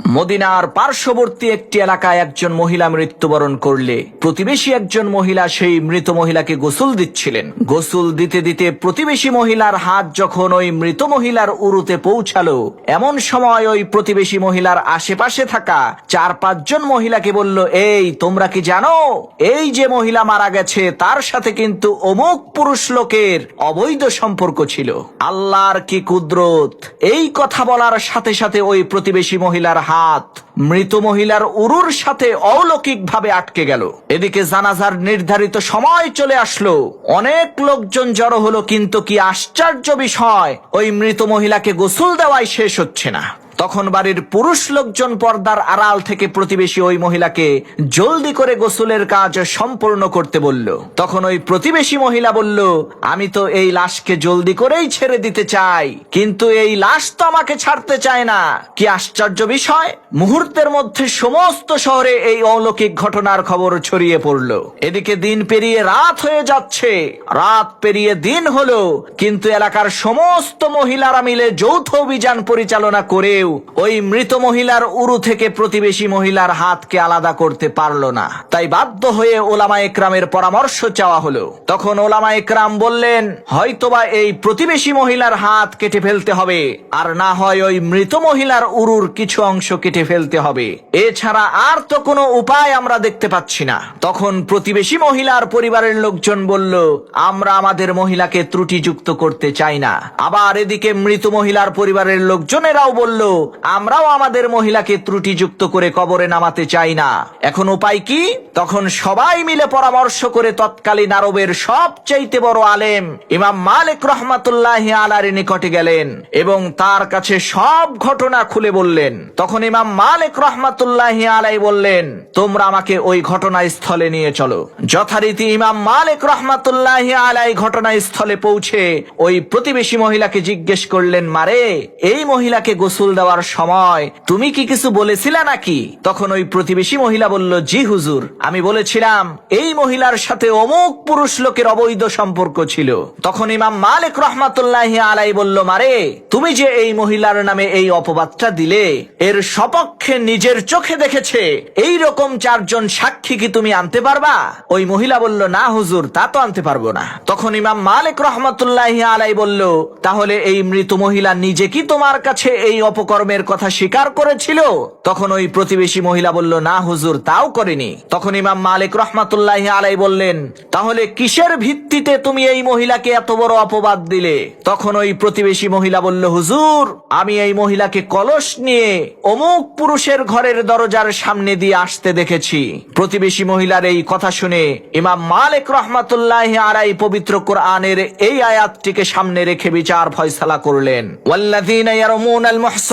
মদিনার পার্শ্ববর্তী একটি এলাকায় একজন মহিলা মৃত্যুবরণ করলে প্রতিবেশী একজন মহিলা সেই মৃত মহিলাকে গোসল দিচ্ছিলেন। গোসল দিতে দিতে প্রতিবেশী মহিলার হাত যখন ওই মৃত মহিলার উরুতে পৌঁছালো, এমন সময় ওই প্রতিবেশী মহিলার আশেপাশে থাকা চার পাঁচজন মহিলাকে বলল, এই, তোমরা কি জানো? এই যে মহিলা মারা গেছে, তার সাথে কিন্তু অমুক পুরুষ লোকের অবৈধ সম্পর্ক ছিল। আল্লাহর কি কুদরত? এই কথা বলার সাথে সাথে ওই প্রতিবেশী মহিলার হাত মৃত মহিলার উরুর সাথে অলৌকিকভাবে আটকে গেল। এদিকে জানাজার নির্ধারিত সময় চলে আসলো। অনেক লোকজন জড়ো হলো, কিন্তু কি আশ্চর্য বিষয়, ওই মৃত মহিলাকে গোসল দেওয়াই শেষ হচ্ছে না। তখন বাড়ির পুরুষ লোকজন পর্দার আড়াল থেকে প্রতিবেশী ওই মহিলাকে জলদি করে গোসলের কাজ সম্পূর্ণ করতে বলল। তখন ওই প্রতিবেশী মহিলা বলল, আমি তো এই লাশকে জলদি করেই ছেড়ে দিতে চাই, কিন্তু এই লাশ তো আমাকে ছাড়তে চায় না। কি আশ্চর্য বিষয়! মুহূর্তের মধ্যে সমস্ত শহরে এই অলৌকিক ঘটনার খবর ছড়িয়ে পড়ল। এদিকে দিন পেরিয়ে রাত হয়ে যাচ্ছে। রাত পেরিয়ে দিন হলো, কিন্তু এলাকার সমস্ত মহিলারা মিলে যৌথ অভিযান পরিচালনা করেও ওই মৃত মহিলার উরু থেকে প্রতিবেশী মহিলার হাতকে আলাদা করতে পারল না। তাই বাধ্য হয়ে ওলামা একরামের পরামর্শ চাওয়া হলো। তখন ওলামা একরাম বললেন, হয়তোবা এই প্রতিবেশী মহিলার হাত কেটে ফেলতে হবে, আর না হয় ওই মৃত মহিলার উরুর কিছু অংশ কেটে ফেলতে হবে। এছাড়া আর তো কোনো উপায় আমরা দেখতে পাচ্ছি না। তখন প্রতিবেশী মহিলার পরিবারের লোকজন বলল, আমরা আমাদের মহিলাকে ত্রুটিযুক্ত করতে চাই না। আবার এদিকে মৃত মহিলার পরিবারের লোকজনেরাও বলল আমরাও আমাদের মহিলাকে ত্রুটিযুক্ত করে কবরে নামাতে চাই না। এখন উপায় কি? তখন সবাই মিলে পরামর্শ করে তৎকালীন আরবের সবচাইতে বড় আলেম ইমাম মালিক রহমাতুল্লাহ আলার নিকটে গেলেন এবং তার কাছে সব ঘটনা খুলে বললেন। তখন ইমাম মালিক রহমাতুল্লাহ আলাই বললেন, তোমরা আমাকে ওই ঘটনাস্থলে নিয়ে চলো। যথারীতি ইমাম মালিক রহমাতুল্লাহ আলাই ঘটনাস্থলে পৌঁছে ওই প্রতিবেশী মহিলাকে জিজ্ঞেস করলেন, মারে, এই মহিলাকে গোসল দেওয়ার সময়, তুমি কি কিছু বলেছিলে নাকি? তখন ওই প্রতিবেশী মহিলা বলল, জি হুজুর, আমি বলেছিলাম, এই মহিলার সাথে অমুক পুরুষ লোকের অবৈধ সম্পর্ক ছিল। তখন ইমাম মালিক রহমাতুল্লাহ আলাই বলল, মারে, তুমি যে এই মহিলার নামে এই অপবাদটা দিলে, এর সপক্ষে নিজের চোখে দেখেছে, এই রকম চারজন সাক্ষী কি তুমি আনতে পারবা? ওই মহিলা বলল, না হুজুর, তা তো আনতে পারব না। তখন ইমাম মালিক রহমতুল্লাহ আলাই বলল, তাহলে এই মৃত মহিলা নিজে কি তোমার কাছে এই অপকর্মের কথা স্বীকার করেছিল। তখন ওই প্রতিবেশী মহিলা বলল, না, হুজুর, তাও করেনি। তখন ইমাম মালিক রহমতুল্লাহ আলাই বললেন, তাহলে কিসের ভিত্তিতে তুমি এই মহিলাকে এত বড় অপবাদ দিলে? তখন ওই প্রতিবেশী মহিলা বলল, হুজুর, আমি এই মহিলাকে কলস নিয়ে অমুক পুরুষের ঘরের দরজার সামনে দিয়ে আসতে দেখেছি। প্রতিবেশী মহিলার এই কথা শুনে ইমাম মালিক রহমাতুল্লাহ আরাই পবিত্র কোরআনের এই আয়াতটিকে সামনে রেখে বিচার ফয়সালা করলেন।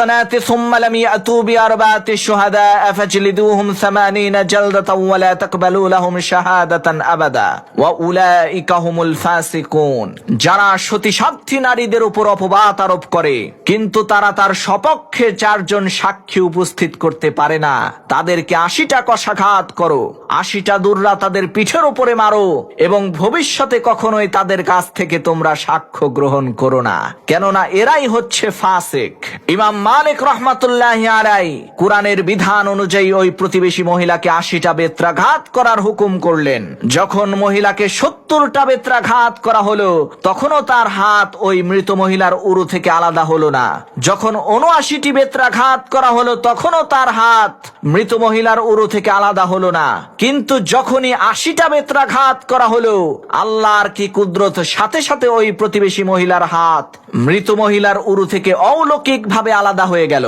মুহসানাতি সুম্মা লাম ইয়াতু বিআরবাতি শুহাদা ফাজলিদুহুম 80 জালদাতাও ওয়া লা তাকবালু লাহুম শাহাদাতান আবাদা ওয়া উলাইকা হুমুল ফাসিকুন যারা সতী সাধ্যী নারীদের উপর অপবাদ আরোপ করে, কিন্তু তারা তার সপক্ষে চারজন সাক্ষী উপস্থিত করতে পারে না। তাদেরকে আশিটা কষাঘাত করো, আশিটা দুর্রা তাদের পিঠের উপরে মারো, এবং ভবিষ্যতে কখনোই তাদের কাছ থেকে তোমরা সাক্ষ্য গ্রহণ করো না। কেননা এরাই হচ্ছে ফাসেক। ইমাম মালিক রহমাতুল্লাহ আলাই কোরআনের বিধান অনুযায়ী ওই প্রতিবেশী মহিলাকে আশিটা বেত্রাঘাত করার হুকুম করলেন। যখন মহিলাকে সত্তরটা বেত্রাঘাত করা হলো, তখনও তার হাত ওই মৃত মহিলার উরু থেকে আলাদা হলো না। যখন উনআশিটি বেত্রাঘাত করা হলো, তখনও তার হাত মৃত মহিলার উরু থেকে আলাদা হলো না। কিন্তু যখনই আশিটা বেত্রাঘাত করা হলো, আল্লাহর কি কুদরত সাথে সাথে ওই প্রতিবেশী মহিলার হাত মৃত মহিলার উরু থেকে অলৌকিক ভাবে আলাদা হয়ে গেল।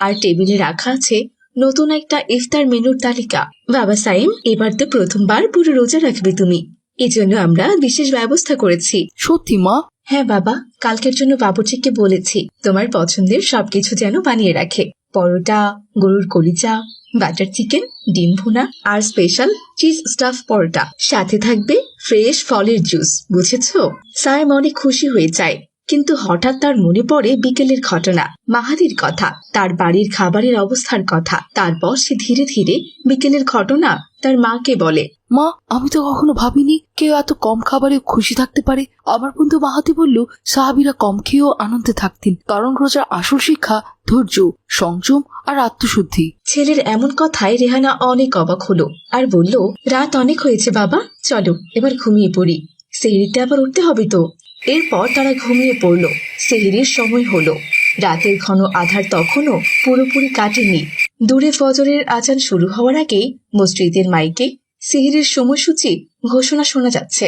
আর টেবিলে রাখা আছে নতুন একটা ইফতার মেনুর তালিকা। বাবা সাইম এবার তো প্রথমবার পুরো রোজা রাখবে তুমি। এজন্য আমরা বিশেষ ব্যবস্থা করেছি। সত্যি মা? হ্যাঁ বাবা কালকের জন্য বাবুর্চিকে বলেছি তোমার পছন্দের সবকিছু যেন বানিয়ে রাখে। পরোটা গরুর কলিজা বাটার চিকেন ডিম ভুনা আর স্পেশাল চিজ স্টাফ পরোটা। সাথে থাকবে ফ্রেশ ফলের জুস বুঝেছ? সায়েম অনেক খুশি হয়ে যায় কিন্তু হঠাৎ তার মনে পড়ে বিকেলের ঘটনা। মাহাদির কথা তার বাড়ির খাবারের অবস্থার কথা। তারপর সে ধীরে ধীরে বিকেলের ঘটনা তার মাকে বলে। মা আমি তো কখনো ভাবিনি কেউ এত কম খাবারে খুশি থাকতে পারে। আমার বন্ধু মাহাতি বলল সাহাবিরা কম খেয়েও আনন্দে থাকতেন। কারণ রোজার আসল শিক্ষা ধৈর্য সংযম আর আত্মশুদ্ধি। ছেলের এমন কথায় রেহানা অনেক অবাক হলো আর বলল রাত অনেক হয়েছে বাবা চলো এবার ঘুমিয়ে পড়ি। সেই আবার উঠতে হবে তো? এরপর তারা ঘুমিয়ে পড়ল। সেহরির সময় হলো। রাতের ঘন আধার তখনও পুরোপুরি কাটেনি। দূরে ফজরের আজান শুরু হওয়ার আগেই মসজিদের মাইকে সেহরির সময়সূচি ঘোষণা শোনা যাচ্ছে।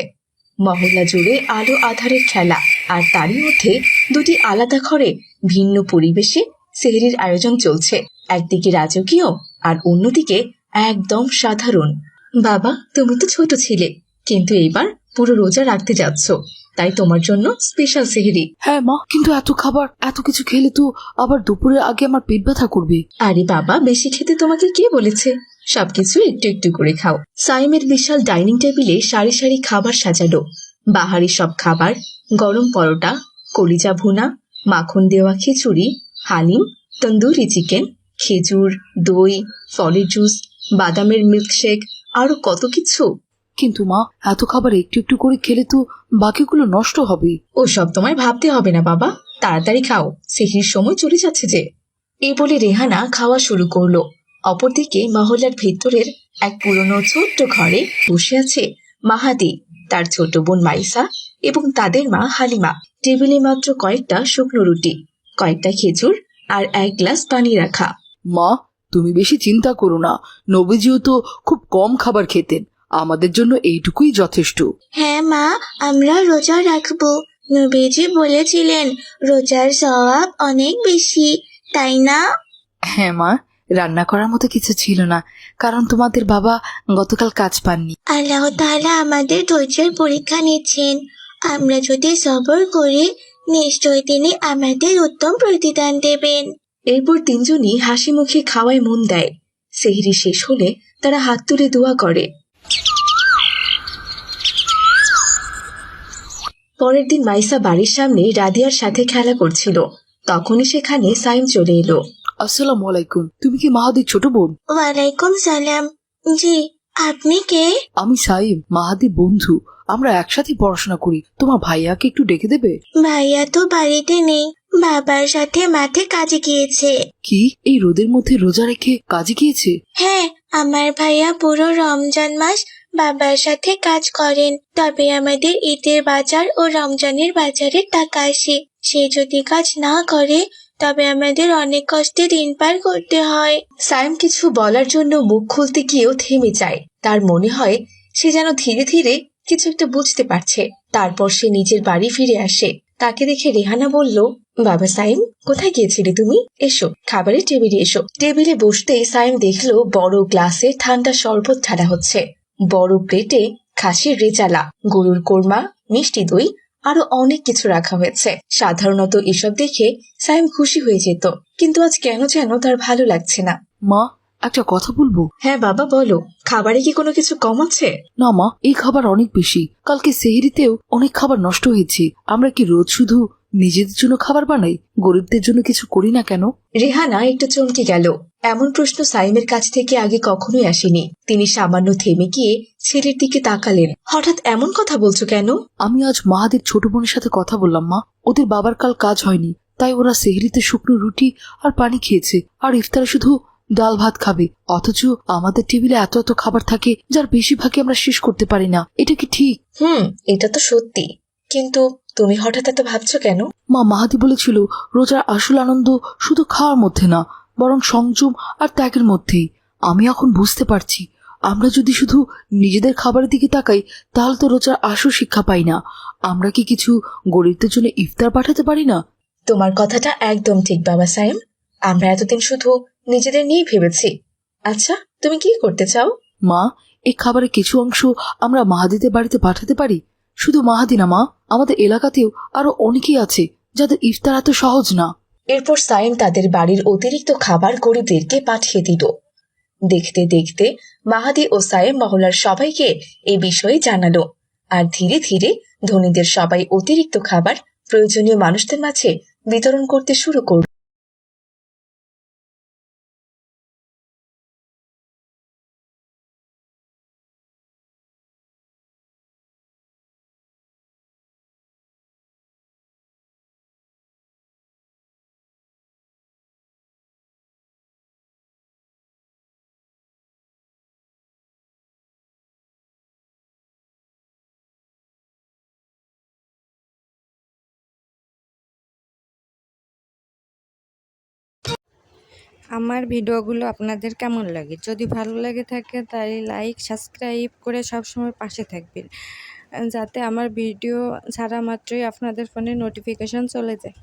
মহল্লা জুড়ে আলো আধারের খেলা, আর তারই মধ্যে দুটি আলাদা ঘরে ভিন্ন পরিবেশে সেহরির আয়োজন চলছে। একদিকে রাজকীয়, আর অন্যদিকে একদম সাধারণ। বাবা, তুমি তো ছোট ছিলে, কিন্তু এবার পুরো রোজা রাখতে যাচ্ছ। তাই তোমার জন্য স্পেশাল সেহরি হ্যাঁ মা কিন্তু এত খাবার এত কিছু খেলে তো আবার দুপুরের আগে আমার পেট ব্যথা করবে। আরে বাবা বেশি খেতে তোমাকে কে বলেছে? সবকিছু একটু একটু করে খাও। সাইমের বিশাল ডাইনিং টেবিলে সারি সারি খাবার সাজালো। বাহারি সব খাবার গরম পরোটা কলিজা ভুনা মাখন দেওয়া খিচুড়ি হালিম তন্দুরি চিকেন খেজুর দই ফলের জুস বাদামের মিল্কশেক আরও কত কিছু। কিন্তু মা এত খাবার একটু একটু করে খেলে তো বাকিগুলো নষ্ট হবে। ও সব তোমায় ভাবতে হবে না বাবা। তাড়াতাড়ি খাও। সেহির সময় চলে যাচ্ছে যে। এই বলে রেহানা খাওয়া শুরু করল। অপরদিকে মহল্লার ভেতরের এক পুরনো ছোট্ট ঘরে বসে আছে মাহাদি তার ছোট বোন মাইসা এবং তাদের মা হালিমা। টেবিলে মাত্র কয়েকটা শুকনো রুটি কয়েকটা খেজুর আর এক গ্লাস পানি রাখা। মা তুমি বেশি চিন্তা করো না। নবীজিও তো খুব কম খাবার খেতেন। আমাদের জন্য এইটুকুই যথেষ্ট। হ্যাঁ মা আমরা রোজা রাখব। নবীজি বলেছিলেন রোজার স্বভাব অনেক বেশি তাই না? হ্যাঁ মা রান্না করার মতো কিছু ছিল না কারণ তোমাদের বাবা গতকাল কাজ পাননি। আল্লাহ তাআলা আমাদের ধৈর্যের পরীক্ষা নিচ্ছেন। আমরা যদি সবর করি নিশ্চয় তিনি আমাদের উত্তম প্রতিদান দেবেন। এরপর তিনজনই হাসি মুখে খাওয়ায় মন দেয়। সেহরি শেষ হলে তারা হাত তুলে দোয়া করে। পরের দিন মাইসা বাড়ির সামনে রাধিয়ার সাথে খেলা করছিল। তখনই সেখানে সাইম চলে এলো। আসসালামু আলাইকুম। তুমি কি মাহাদির ছোট বোন? ওয়ালাইকুম সালাম। জি আপনি কে? আমি সাইম মাহাদির বন্ধু। আমরা একসাথে পড়াশোনা করি। তোমার ভাইয়াকে একটু ডেকে দেবে? ভাইয়া তো বাড়িতে নেই। বাবার সাথে মাঠে কাজে গিয়েছে। কি? এই রোদের মধ্যে রোজা রেখে কাজে গিয়েছে? হ্যাঁ আমার ভাইয়া পুরো রমজান মাস বাবার সাথে কাজ করেন। তবে আমাদের ঈদের বাজার ও রমজানের বাজারের টাকা আসে। সে যদি কাজ না করে, তবে আমাদের অনেক কষ্টে দিন পার করতে হয়। সাইম কিছু বলার জন্য মুখ খুলতে গিয়েও থেমে যায়। তার মনে হয়, সে যেন ধীরে ধীরে কিছু একটা বুঝতে পারছে। তারপর সে নিজের বাড়ি ফিরে আসে। তাকে দেখে রেহানা বলল, বাবা সাইম, কোথায় গিয়েছিলে তুমি? এসো, খাবারের টেবিলে এসো। টেবিলে বসতে সাইম দেখল বড় গ্লাসে ঠান্ডা শরবত ঢালা হচ্ছে। বড় প্লেটে খাসির রেজালা গরুর কোরমা মিষ্টি দই আরও অনেক কিছু রাখা হয়েছে। সাধারণত এসব দেখে সাইম খুশি হয়ে যেত কিন্তু আজ কেন যেন তার ভালো লাগছে না। মা একটা কথা বলব? হ্যাঁ বাবা বলো। খাবারে কি কোনো কিছু কম আছে? না মা এই খাবার অনেক বেশি। কালকে সেহরিতেও অনেক খাবার নষ্ট হয়েছে। আমরা কি রোজ শুধু নিজেদের জন্য খাবার বানাই গরিবদের জন্য কিছু করি না কেন? রেহানা একটু চমকে গেল। এমন প্রশ্ন সাইমের কাছ থেকে আগে কখনোই আসেনি। তিনি সামান্য থেমে গিয়ে ছেলের দিকে তাকালেন। হঠাৎ এমন কথা বলছো কেন? আমি আজ মাহাদের ছোট বোনের সাথে কথা বললাম মা। ওদের বাবার কাল কাজ হয়নি তাই ওরা সেহরিতে শুকনো রুটি আর পানি খেয়েছে আর ইফতারে শুধু ডাল ভাত খাবে। অথচ আমাদের টেবিলে এত এত খাবার থাকে যার বেশিরভাগই আমরা শেষ করতে পারি না। এটা কি ঠিক? হুম এটা তো সত্যি। কিন্তু তুমি হঠাৎ এত ভাবছ কেন? মা মাহাদি বলেছিল রোজার আসল আনন্দ শুধু খাওয়ার মধ্যে না বরং সংযম আর ত্যাগের মধ্যেই। আমি এখন বুঝতে পারছি আমরা যদি শুধু নিজেদের খাবারের দিকে তাকাই তাহলে তো রোজার আসল শিক্ষা পাই না। আমরা কি কিছু গরিবদের জন্য ইফতার পাঠাতে পারি না? তোমার কথাটা একদম ঠিক বাবা সাইম আমরা এতদিন শুধু নিজেদের নিয়ে ভেবেছি। আচ্ছা তুমি কি করতে চাও? মা এই খাবারের কিছু অংশ আমরা মাহাদিদের বাড়িতে পাঠাতে পারি? শুধু মাহাদি না মা, আমাদের এলাকাতেও আরও অনেকেই আছে যাদের ইফতার এত সহজ না। এরপর সাইম তাদের বাড়ির অতিরিক্ত খাবার গরিবদেরকে পাঠিয়ে দিল। দেখতে দেখতে মাহাদি ও সাইম মহলার সবাইকে এই বিষয়ে জানালো। আর ধীরে ধীরে ধনীদের সবাই অতিরিক্ত খাবার প্রয়োজনীয় মানুষদের মাঝে বিতরণ করতে শুরু করল। আমার ভিডিওগুলো আপনাদের কেমন লাগে? যদি ভালো লাগে থাকে তাই লাইক সাবস্ক্রাইব করে সবসময় পাশে থাকবেন। যাতে আমার ভিডিও ছাড়া মাত্রই আপনাদের ফোনে নোটিফিকেশান চলে যায়।